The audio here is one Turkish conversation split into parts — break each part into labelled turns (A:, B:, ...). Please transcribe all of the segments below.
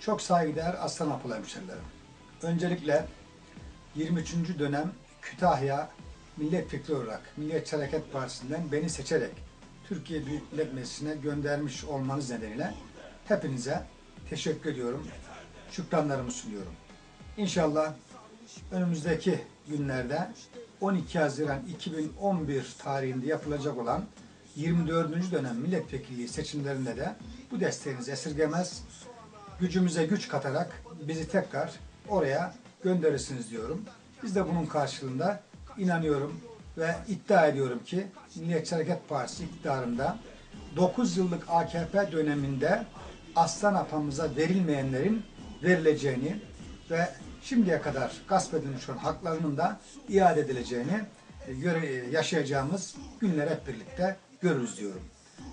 A: Çok saygıdeğer Aslan Apıl hemşerilerim. Öncelikle 23. dönem Kütahya milletvekili olarak Milliyetçi Hareket Partisi'nden beni seçerek Türkiye Büyük Millet Meclisi'ne göndermiş olmanız nedeniyle hepinize teşekkür ediyorum. Şükranlarımı sunuyorum. İnşallah önümüzdeki günlerde 12 Haziran 2011 tarihinde yapılacak olan 24. dönem milletvekilliği seçimlerinde de bu desteğinizi esirgemez, gücümüze güç katarak bizi tekrar oraya gönderirsiniz diyorum. Biz de bunun karşılığında inanıyorum ve iddia ediyorum ki Milliyetçi Hareket Partisi iktidarında 9 yıllık AKP döneminde aslan apamıza verilmeyenlerin verileceğini ve şimdiye kadar gasp edilmiş olan haklarının da iade edileceğini e, göre- yaşayacağımız günler hep birlikte görürüz diyorum.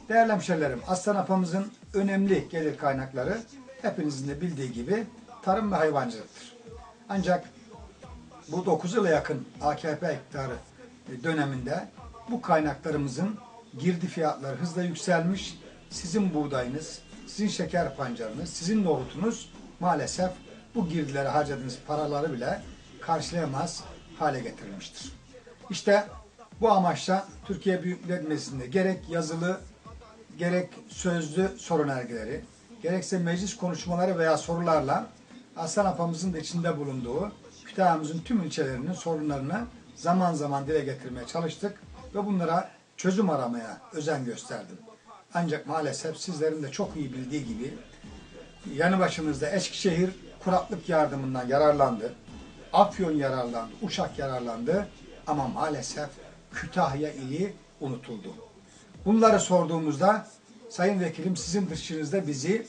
A: Değerli hemşerilerim, aslan apamızın önemli gelir kaynakları hepinizin de bildiği gibi tarım ve hayvancılıktır. Ancak bu 9 yıla yakın AKP iktidarı e, döneminde bu kaynaklarımızın girdi fiyatları hızla yükselmiş. Sizin buğdayınız, sizin şeker pancarınız, sizin nohutunuz maalesef bu girdilere harcadığınız paraları bile karşılayamaz hale getirilmiştir. İşte bu amaçla Türkiye Büyük Millet Meclisi'nde gerek yazılı gerek sözlü soru önergeleri, gerekse meclis konuşmaları veya sorularla Aslan Apamızın da içinde bulunduğu Kütahya'mızın tüm ilçelerinin sorunlarını zaman zaman dile getirmeye çalıştık ve bunlara çözüm aramaya özen gösterdim. Ancak maalesef sizlerin de çok iyi bildiği gibi yanı başımızda Eskişehir kuraklık yardımından yararlandı. Afyon yararlandı, Uşak yararlandı ama maalesef Kütahya ili unutuldu. Bunları sorduğumuzda Sayın Vekilim sizin dışınızda bizi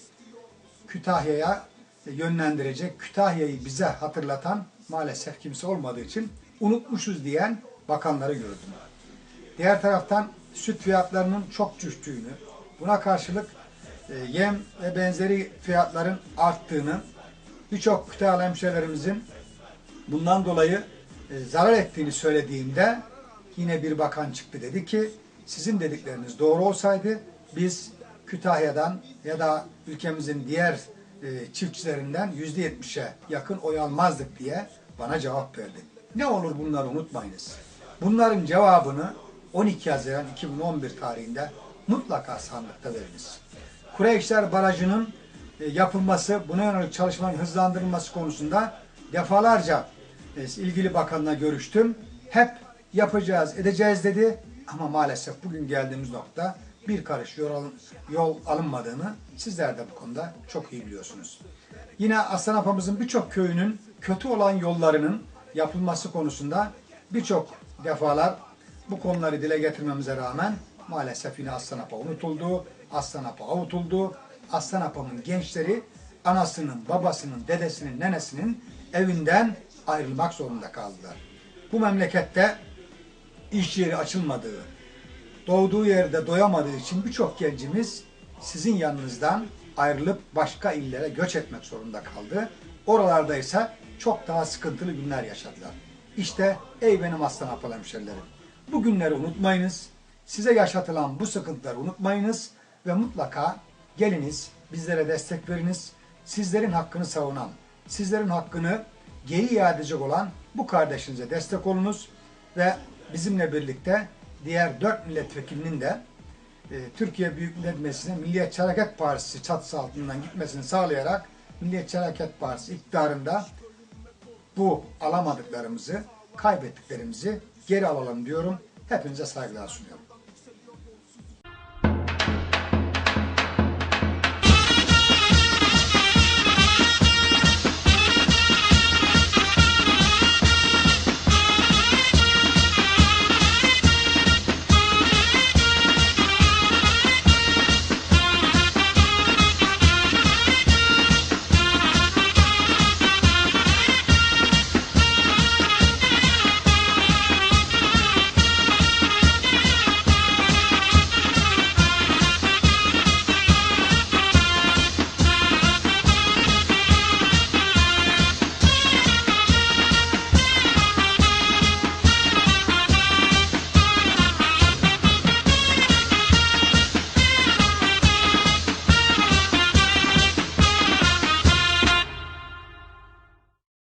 A: Kütahya'ya yönlendirecek, Kütahya'yı bize hatırlatan maalesef kimse olmadığı için unutmuşuz diyen bakanları gördüm. Diğer taraftan süt fiyatlarının çok düştüğünü, buna karşılık e, yem ve benzeri fiyatların arttığını, birçok Kütahyalı hemşehrilerimizin bundan dolayı e, zarar ettiğini söylediğimde yine bir bakan çıktı dedi ki sizin dedikleriniz doğru olsaydı biz Kütahya'dan ya da ülkemizin diğer e, çiftçilerinden yüzde yetmişe yakın oy almazdık diye bana cevap verdi. Ne olur bunları unutmayınız. Bunların cevabını 12 Haziran 2011 tarihinde mutlaka sandıkta veriniz. Kureyşler Barajı'nın e, yapılması, buna yönelik çalışmaların hızlandırılması konusunda defalarca e, ilgili bakanla görüştüm. Hep yapacağız, edeceğiz dedi. Ama maalesef bugün geldiğimiz nokta bir karış yol, yol alınmadığını sizler de bu konuda çok iyi biliyorsunuz. Yine Aslan Apamızın birçok köyünün kötü olan yollarının yapılması konusunda birçok defalar bu konuları dile getirmemize rağmen maalesef yine Aslan Apa unutuldu, Aslan Apa avutuldu. Aslan Apa'nın gençleri anasının, babasının, dedesinin, nenesinin evinden ayrılmak zorunda kaldılar. Bu memlekette iş yeri açılmadığı, doğduğu yerde doyamadığı için birçok gencimiz sizin yanınızdan ayrılıp başka illere göç etmek zorunda kaldı. Oralarda ise çok daha sıkıntılı günler yaşadılar. İşte ey benim aslan apal hemşerilerim. Bu günleri unutmayınız. Size yaşatılan bu sıkıntıları unutmayınız ve mutlaka geliniz bizlere destek veriniz. Sizlerin hakkını savunan, sizlerin hakkını geri iade edecek olan bu kardeşinize destek olunuz ve bizimle birlikte diğer dört milletvekilinin de e, Türkiye Büyük Millet Meclisi'ne Milliyetçi Hareket Partisi çatısı altından gitmesini sağlayarak Milliyetçi Hareket Partisi iktidarında bu alamadıklarımızı, kaybettiklerimizi geri alalım diyorum. Hepinize saygılar sunuyorum.